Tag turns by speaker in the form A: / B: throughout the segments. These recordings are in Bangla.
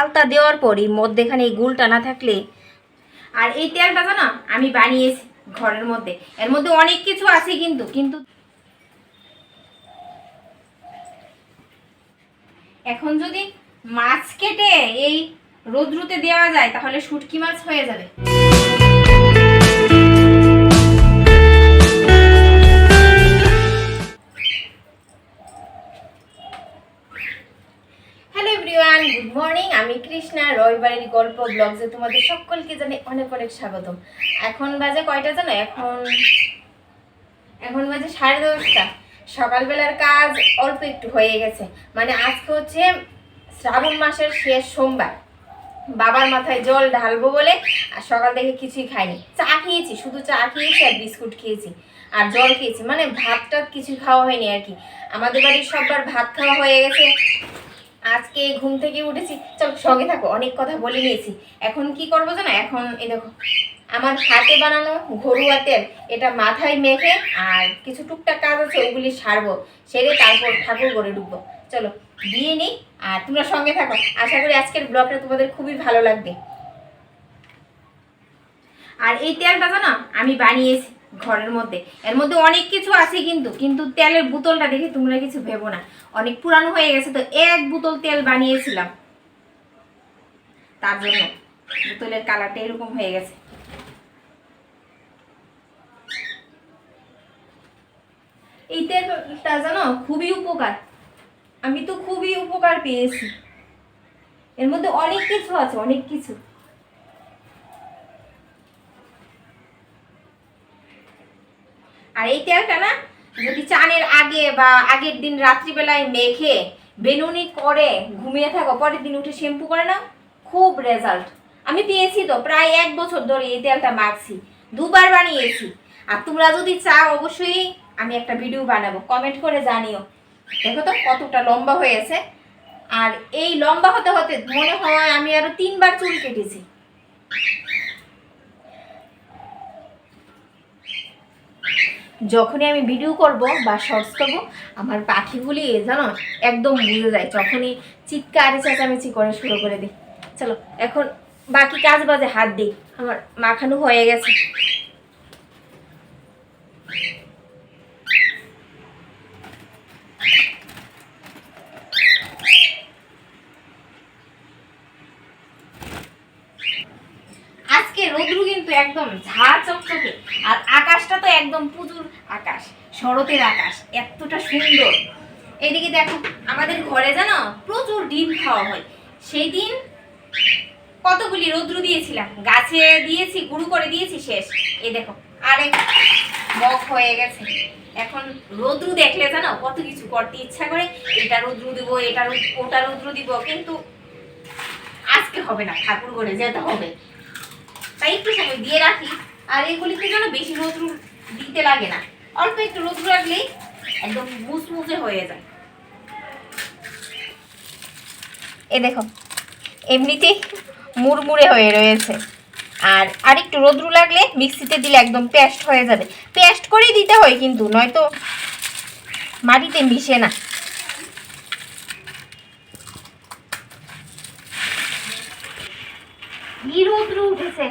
A: আলতা দেওয়ার পর এই মধ্যেখানে এই গুলটা না থাকলে আর এই তেলটা জানো, আমি বানিয়েছি ঘরের মধ্যে। এর মধ্যে অনেক কিছু আছে কিন্তু কিন্তু এখন যদি মাছ কেটে এই রোদ্রুতে দেওয়া যায়, তাহলে শুটকি মাছ হয়ে যাবে। মর্নিং আমি কৃষ্ণা রবিবারের গল্প ব্লগসে তোমাদের সকলকে জানি অনেক অনেক স্বাগতম। এখন বাজে কয়টা জানো? এখন এখন বাজে সাড়ে দশটা। সকালবেলার কাজ অল্প একটু হয়ে গেছে। মানে আজকে হচ্ছে শ্রাবণ মাসের শেষ সোমবার। বাবার মাথায় জল ঢালবো বলে আর সকাল থেকে কিছুই খাইনি। চা খেয়েছি, শুধু চা খেয়েছি আর বিস্কুট খেয়েছি। আর জল খেয়েছি। মানে ভাত টাত কিছু খাওয়া হয়নি আর কি। আমাদের বাড়ির সববার ভাত খাওয়া হয়ে গেছে। আজকে ঘুম থেকে উঠেছি। চল সঙ্গে থাকো, অনেক কথা বলে নিয়েছি। এখন কি করব জানো? এখন এই দেখো, আমার হাতে বানানো ঘরোয়া তেল, এটা মাথায় মেখে আর কিছু টুকটাক কাজ আছে ওগুলি সারবো, সেরে তারপর ঠাকুর করে ঢুকবো। চলো দিয়ে নিই আর তোমরা সঙ্গে থাকো। আশা করি আজকের ব্লগটা তোমাদের খুবই ভালো লাগবে। আর এই তেলটা জানো, আমি বানিয়েছি। ঘরের মধ্যে। এর মধ্যে অনেক কিছু আছে কিন্তু কিন্তু তেলের বোতলটা দেখে তোমরা কিছু ভেবো না। অনেক পুরানো হয়ে গেছে তো এক বোতল তেল বানিয়েছিলাম। তার জন্য বোতলের কালারটা এরকম হয়ে গেছে। এই তেলটা জানো, খুবই উপকার। আমি তো খুবই উপকার পেয়েছি। এর মধ্যে অনেক কিছু আছে, অনেক কিছু। আর এই তেলটা না, যদি চানের আগে বা আগের দিন রাত্রিবেলায় মেখে বেনুনি করে ঘুমিয়ে থাকো, পরের দিন উঠে শ্যাম্পু করে না খুব রেজাল্ট আমি পেয়েছি তো, প্রায় এক বছর ধরে এই তেলটা মাখছি, দুবার বানিয়েছি। আর তোমরা যদি চাও, অবশ্যই আমি একটা ভিডিও বানাবো কমেন্ট করে জানিও। দেখো তো কতটা লম্বা হয়েছে। আর এই লম্বা হতে হতে মনে হয় আমি আরও তিনবার চুল কেটেছি। যখনই আমি ভিডিও করব বা শর্টস করব, আমার পাখিগুলি জানো একদম বুঝে যায়, যখনই চিৎকার চেঁচামেচি করে শুরু করে দিই। চলো, এখন বাকি কাজ বাজে, হাত দিই। আমার মাখানো হয়ে গেছে। আজকে কিন্তু একদম ঝাঁ চকচকে, আর আকাশটা তো একদম আকাশ শরতের আকাশ, এতটা সুন্দর। এদিকে দেখো, আমাদের ঘরে জানো প্রচুর ডিম খাওয়া হয়। সেই দিন কতগুলি রৌদ্র দিয়েছিলাম। গাছে দিয়েছি, গুঁড়ো করে দিয়েছি, শেষ। এই দেখো, আরেক মগ হয়ে গেছে। এখন রৌদ্র দেখলে জানো কত কিছু করতে ইচ্ছা করে। এটা রৌদ্র দিব, এটা ওটা রৌদ্র দিব, কিন্তু আজকে হবে না ঠাকুর করে যেতে হবে। তাই একটু সময় দিয়ে রাখি, আর এগুলিতে যেন বেশি রৌদ্র দিতে লাগে না। অল্প একটু রৌদ্র রাখলেই একদম মুচমুচে হয়ে যায়। এ দেখো এমনিতেই মুড়মুড়ে হয়ে রয়েছে। আর আরেকটু রোদ্রু লাগলে মিক্সিতে দিলে একদম পেস্ট হয়ে যাবে। পেস্ট করেই দিতে হয় কিন্তু নয়তো মাটিতে মিশে না। রৌদ্র উঠেছে?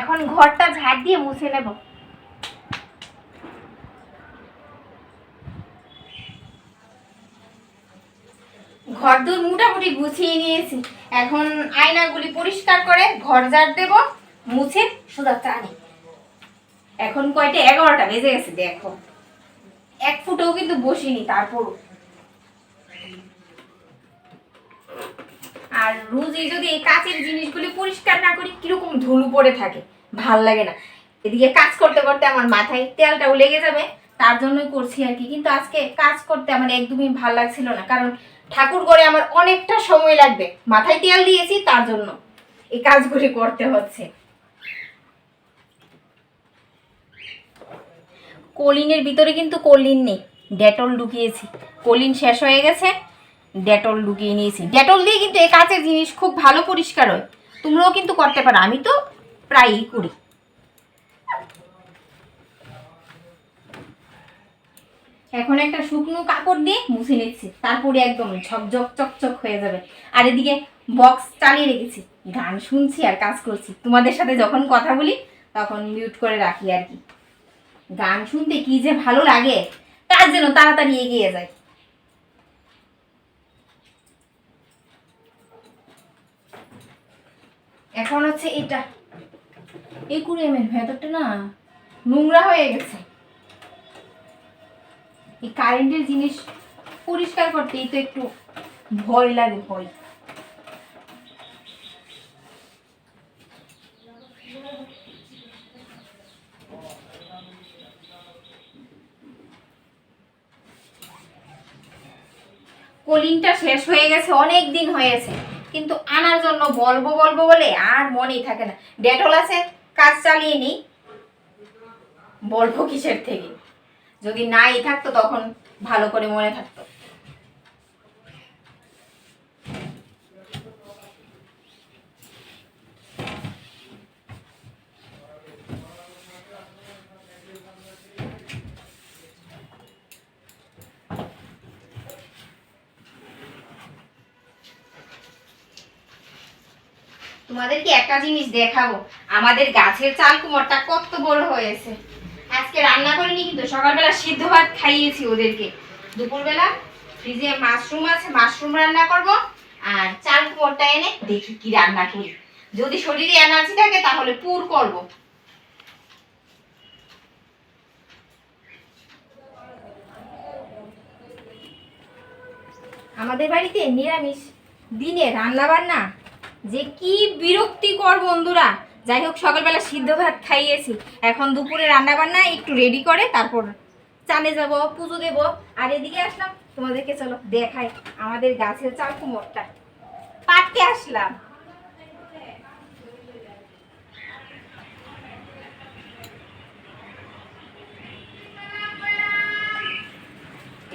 A: এখন ঘরটা ঝাড় দিয়ে মুছে নেব। ঘর দূর মোটামুটি গুছিয়ে নিয়েছি। এখন আয়নাগুলি পরিষ্কার করে ঘর ঝাড় দেব, মুছে সোজা টানি। এখন কয়টা? এগারোটা বেজে গেছে, দেখো। এক ফুটেও কিন্তু বসিনি তারপরও আর রোজই যদি এই কাচের জিনিসগুলি পরিষ্কার না করি, কীরকম ধুলো পড়ে থাকে? ভালো লাগে না। এদিকে কাজ করতে করতে আমার মাথায় তেলটাও লেগে যাবে, তার জন্যই করছি আর কি। কিন্তু আজকে কাজ করতে আমার একদমই ভালো লাগছিল না, কারণ ঠাকুর করে আমার অনেকটা সময় লাগবে। মাথায় তেল দিয়েছি, তার জন্য এই কাজগুলি করতে হচ্ছে। কলিনের ভিতরে কিন্তু কলিন নেই, ডেটল ঢুকিয়েছি। কলিন শেষ হয়ে গেছে, ডেটল ঢুকিয়ে নিয়েছি। ডেটল দিয়ে কিন্তু এই কাঁচের জিনিস খুব ভালো পরিষ্কার হয়। তোমরাও কিন্তু করতে পারো, আমি তো প্রায়ই করি। এখন একটা শুকনো কাপড় দিয়ে মুছে নিচ্ছি। তারপরে একদম ঝকঝক, চকচক হয়ে যাবে। আর এদিকে বক্স চালিয়ে রেখেছি। গান শুনছি আর কাজ করছি। তোমাদের সাথে যখন কথা বলি, তখন মিউট করে রাখি আর কি। গান শুনতে কি যে ভালো লাগে, তার যেন তাড়াতাড়ি এগিয়ে যায় এখন হচ্ছে এটা। এই কুড়িয়ামের ভেতরটা না, নোংরা হয়ে গেছে। এই কারেন্টের জিনিস পরিষ্কার করতেই তো একটু ভয় লাগে, ভয়। কলিংটা শেষ হয়ে গেছে, অনেক দিন হয়েছে কিন্তু আনার জন্য বলব বলব বলে আর মনেই থাকে না। ডেটল আছে, কাজ চালিয়ে নিই বলব কিসের থেকে? যদি নাই থাকতো তখন ভালো করে মনে থাকতো। তোমাদেরকে একটা জিনিস দেখাবো। আমাদের গাছের চাল কুমড়টা কত বড় হয়েছে। আজকে রান্না করিনি কিন্তু সকালবেলা সিদ্ধ ভাত খাইয়েছি ওদেরকে। দুপুরবেলা ফ্রিজে মাশরুম আছে মাশরুম রান্না করব, আর চাল কুমড়টা এনে দেখি কি রান্না করি। যদি শরীরে এনার্জি থাকে তাহলে পুর করব। আমাদের বাড়িতে নিরামিষ দিনে রান্না বান্না যে কি বিরক্তিকর বন্ধুরা। যাই হোক, সকালবেলা সিদ্ধ ভাত খাইয়েছি। এখন দুপুরে রান্না বান্না একটু রেডি করে, তারপর চানে যাব, পুজো দেব। আর এদিকে আসলাম, তোমাদেরকে চলো দেখাই আমাদের গাছের চাল কুমোরটা পাটতে আসলাম।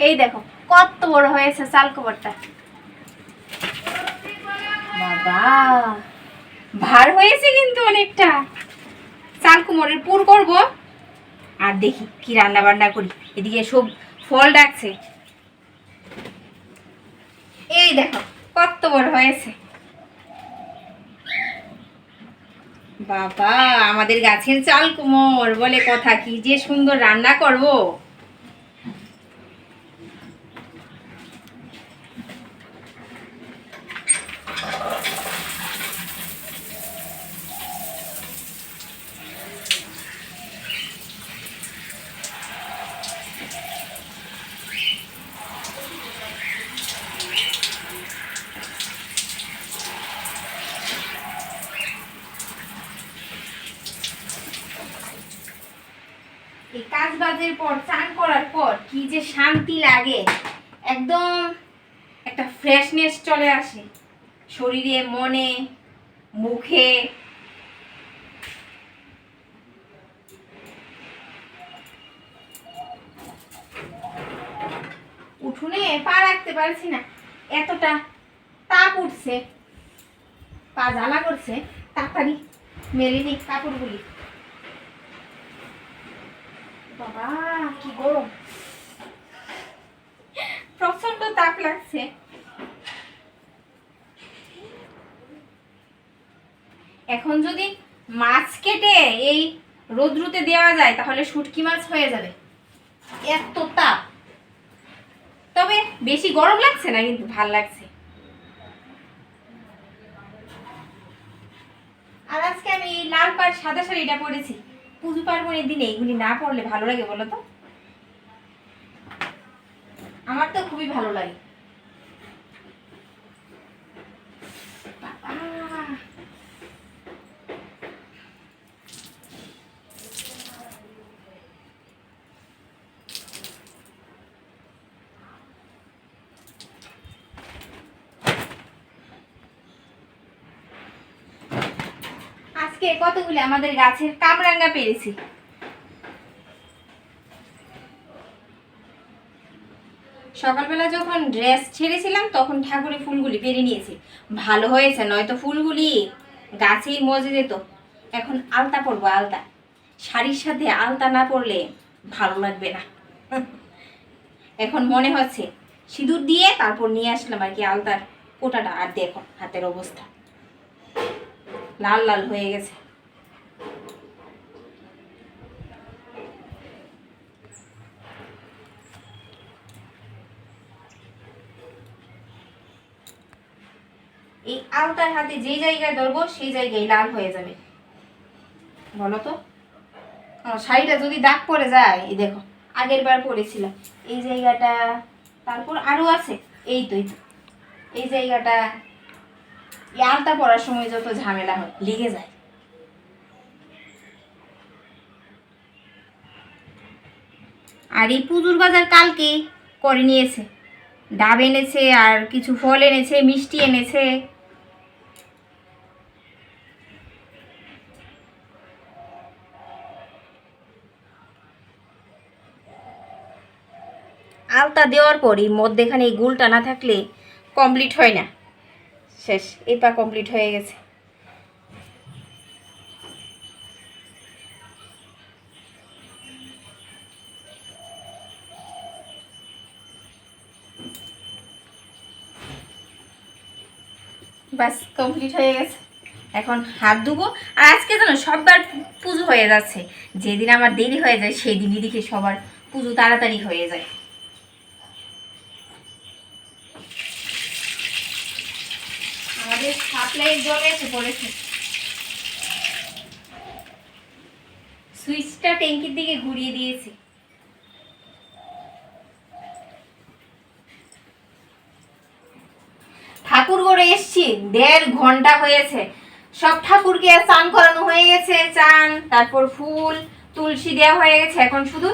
A: এই দেখো, কত বড় হয়েছে চাল কুমোরটা বাবা! ভার হয়েছে কিন্তু অনেকটা। চাল কুমড়ের পুর করব। আর দেখি কি রান্না বান্না করি। এদিকে সব ফল ডাকছে। এই দেখো, কত বড় হয়েছে। বাবা, আমাদের গাছের চাল কুমড় বলে কথা, কি যে সুন্দর রান্না করব এই কাজ বাজের পর চান করার পর কি যে শান্তি লাগে। একদম একটা ফ্রেশনেস চলে আসে। শরীরে, মনে, মুখে। উঠোনে পা রাখতে পারছি না। এতটা তাপ উঠছে। পা জ্বালা করছে। তাড়াতাড়ি মেলে নি কাপড়গুলি। বাবা, কি গরম প্রচণ্ড তাপ লাগছে এখন যদি মাছ কেটে এই রোদ্রুতে দেওয়া যায়, তাহলে শুটকি মাছ হয়ে যাবে। এত তাপ। তবে বেশি গরম লাগছে না, কিন্তু ভালো লাগছে। আর আজকে আমি এই লাল পাড় সাদা শাড়িটা পরেছি। পুজো পার্বণের দিনে এগুলি না পড়লে ভালো লাগে বলো তো? আমার তো খুবই ভালো লাগে বাবা। আজকে কতগুলি আমাদের গাছের কামরাঙ্গা পেরেছি? সকালবেলা যখন ড্রেস ছেড়েছিলাম, তখন ঠাকুরের ফুলগুলি পেরে নিয়েছি। ভালো হয়েছে, নয়তো ফুলগুলি গাছেই মজে যেত। এখন আলতা পরবো আলতা। শাড়ির সাথে আলতা না পরলে ভালো লাগবে না। এখন মনে হচ্ছে, সিঁদুর দিয়ে তারপর নিয়ে আসলাম আর কি আলতার কোটাটা। আর দেখো, হাতের অবস্থা। লাল লাল হয়ে গেছে। এই আলতার হাতে যে জায়গায় ধরবো, সেই জায়গায় লাল হয়ে যাবে। বলো তো? শাড়িটা যদি দাগ পড়ে যায়, এই দেখো, আগের বার পরেছিলাম। এই জায়গাটা, তারপর আরও আছে। এই তো। এই জায়গাটা আলতা পরার সময় যত ঝামেলা হয়, লেগে যায়। আর এই পুজোর বাজার কালকে করে নিয়েছে। ডাব এনেছে আর কিছু ফল এনেছে, মিষ্টি এনেছে। আলতা দেওয়ার পরই মধ্যেখানে এই গুলটা না থাকলে কমপ্লিট হয় না। শেষ, এই পা কমপ্লিট হয়ে গেছে। বাস কমপ্লিট হয়ে গেছে। এখন হাত ধুবো। আর আজকে জানো, সববার পুজো হয়ে যাচ্ছে। যেদিন আমার দেরি হয়ে যায় সেই দিনই দেখি সবার পুজো তাড়াতাড়ি হয়ে যায় আমাদের পড়েছে। সুইচটা ট্যাঙ্কির দিকে ঘুরিয়ে দিয়েছি। ঠাকুর করে এসছি, দেড় ঘণ্টা হয়েছে। সব ঠাকুরকে চান করানো হয়ে গেছে, চান, তারপর ফুল, তুলসী দেওয়া হয়ে গেছে। এখন শুধু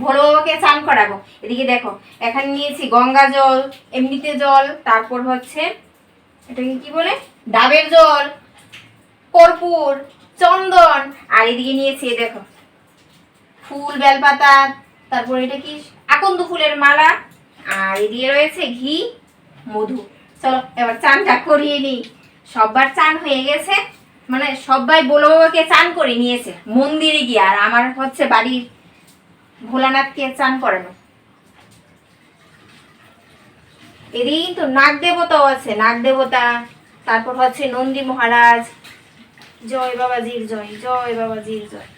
A: ভোর বাবাকে চান করাবো। এদিকে দেখো, এখানে নিয়েছি গঙ্গা জল, এমনিতে জল, তারপর হচ্ছে, এটাকে কি বলে? ডাবের জল, কর্পূর, চন্দন, আর এদিকে নিয়েছি দেখো, ফুল, বেলপাতা, তারপর এটা কি? আকন্দ ফুলের মালা, আর এদিকে রয়েছে ঘি, মধু। চলো, এবার চানটা করিয়ে নিই। সববার চান হয়ে গেছে মানে সবাই বাবাকে চান করে নিয়েছে, মন্দিরে গিয়ে, আর আমার হচ্ছে বাড়ির ভোলানাথকে চান করানো। এদিকে কিন্তু নাগ দেবতাও আছে নাগ দেবতা তারপর হচ্ছে নন্দী মহারাজ। জয় বাবাজির জয় জয় বাবাজির জয়।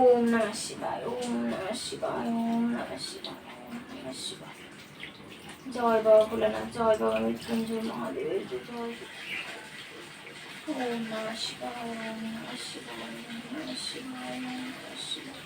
A: ওম নমঃ ওম নমঃ ওম নমঃ শিবায়, ওম নমঃ জয় বাবা ভোলানাথ, জয় বাবা মৃত্যুঞ্জয় মহাদেবের জয়। ওম নমঃ শিবায়, ওম নমঃ শিবায়, ওম নমঃ শিবায়, ওম নমঃ শিবায়।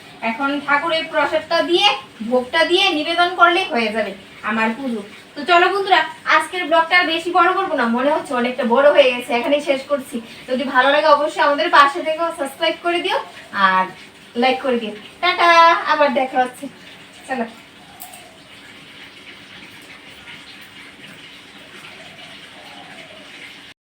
A: এখন ঠাকুরের প্রসাদটা দিয়ে, ভোগটা দিয়ে নিবেদন করলেই হয়ে যাবে আমার পুজো। তো চলো বন্ধুরা, আজকের ব্লগটা বেশি বড় করব না, মনে হচ্ছে অনেকটা বড় হয়ে গেছে, এখানেই শেষ করছি। যদি ভালো লাগে অবশ্যই আমাদের পাশে থেকে সাবস্ক্রাইব করে দিও আর লাইক করে দিও। টাটা, আবার দেখা হচ্ছে। চলো।